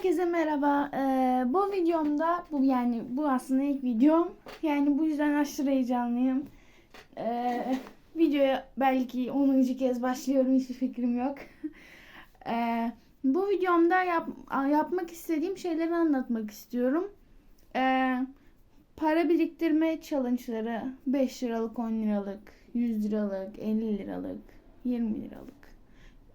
Herkese merhaba. Ee, bu videomda bu yani bu aslında ilk videom. Yani bu yüzden aşırı heyecanlıyım. Ee, videoya belki 10. kez başlıyorum hiçbir fikrim yok. Ee, bu videomda yap, yapmak istediğim şeyleri anlatmak istiyorum. Ee, para biriktirme challenge'ları 5 liralık, 10 liralık, 100 liralık, 50 liralık, 20 liralık,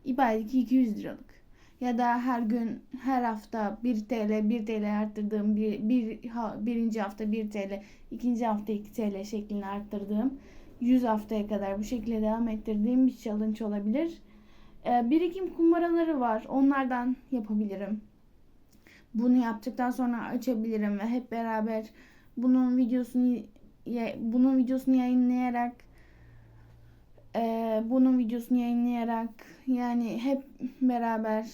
belki 200 liralık ya da her gün her hafta 1 TL 1 TL arttırdığım bir, bir birinci hafta 1 TL ikinci hafta 2 TL şeklinde arttırdığım 100 haftaya kadar bu şekilde devam ettirdiğim bir challenge olabilir. Ee, birikim kumbaraları var. Onlardan yapabilirim. Bunu yaptıktan sonra açabilirim ve hep beraber bunun videosunu bunun videosunu yayınlayarak e, bunun videosunu yayınlayarak yani hep beraber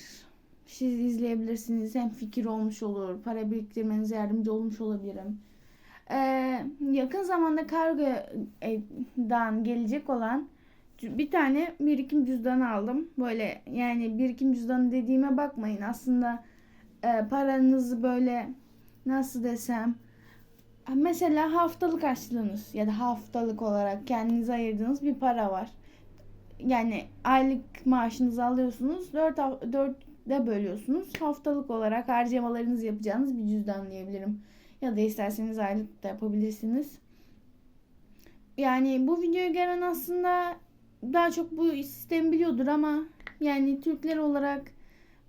siz izleyebilirsiniz. Hem fikir olmuş olur, para biriktirmenize yardımcı olmuş olabilirim. Ee, yakın zamanda kargodan gelecek olan bir tane birikim cüzdanı aldım. Böyle yani birikim cüzdanı dediğime bakmayın. Aslında e, paranızı böyle nasıl desem mesela haftalık açtığınız ya da haftalık olarak kendinize ayırdığınız bir para var. Yani aylık maaşınızı alıyorsunuz. 4 4'e bölüyorsunuz. Haftalık olarak harcamalarınızı yapacağınız bir cüzdan diyebilirim. Ya da isterseniz aylık da yapabilirsiniz. Yani bu videoyu gelen aslında daha çok bu sistemi biliyordur ama yani Türkler olarak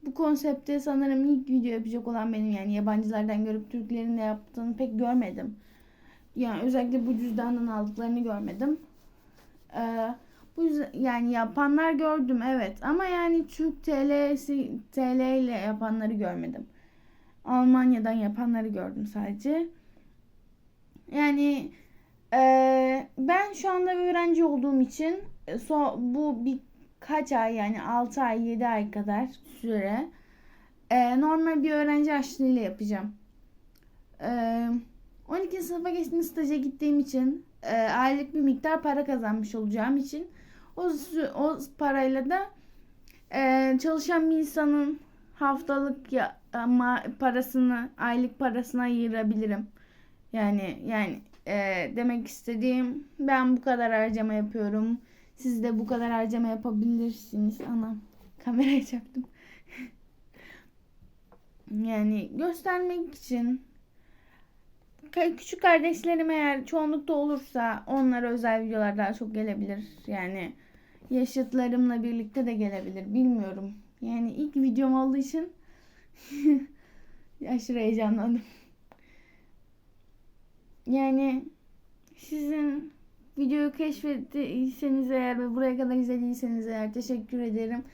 bu konsepte sanırım ilk video yapacak olan benim yani yabancılardan görüp Türklerin de yaptığını pek görmedim. Yani özellikle bu cüzdandan aldıklarını görmedim. Ee, bu yüzden yani yapanlar gördüm evet ama yani Türk TL'si TL ile yapanları görmedim. Almanya'dan yapanları gördüm sadece. Yani e, ben şu anda bir öğrenci olduğum için so, bu bir kaç ay yani 6 ay 7 ay kadar süre e, normal bir öğrenci açlığıyla yapacağım. E, 12. sınıfa geçtiğim staja gittiğim için e, aylık bir miktar para kazanmış olacağım için o, o parayla da e, çalışan bir insanın haftalık ya, ama parasını aylık parasına ayırabilirim. Yani yani e, demek istediğim ben bu kadar harcama yapıyorum siz de bu kadar harcama yapabilirsiniz. Ana kameraya çaktım. yani göstermek için küçük kardeşlerim eğer çoğunlukta olursa onlara özel videolar daha çok gelebilir. Yani yaşıtlarımla birlikte de gelebilir. Bilmiyorum. Yani ilk videom olduğu için aşırı heyecanlandım. Yani sizin Videoyu keşfettiyseniz eğer ve buraya kadar izlediyseniz eğer teşekkür ederim.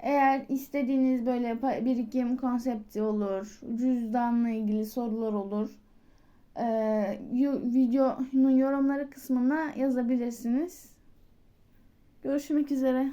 Eğer istediğiniz böyle birikim konsepti olur, cüzdanla ilgili sorular olur. Ee, videonun yorumları kısmına yazabilirsiniz. Görüşmek üzere.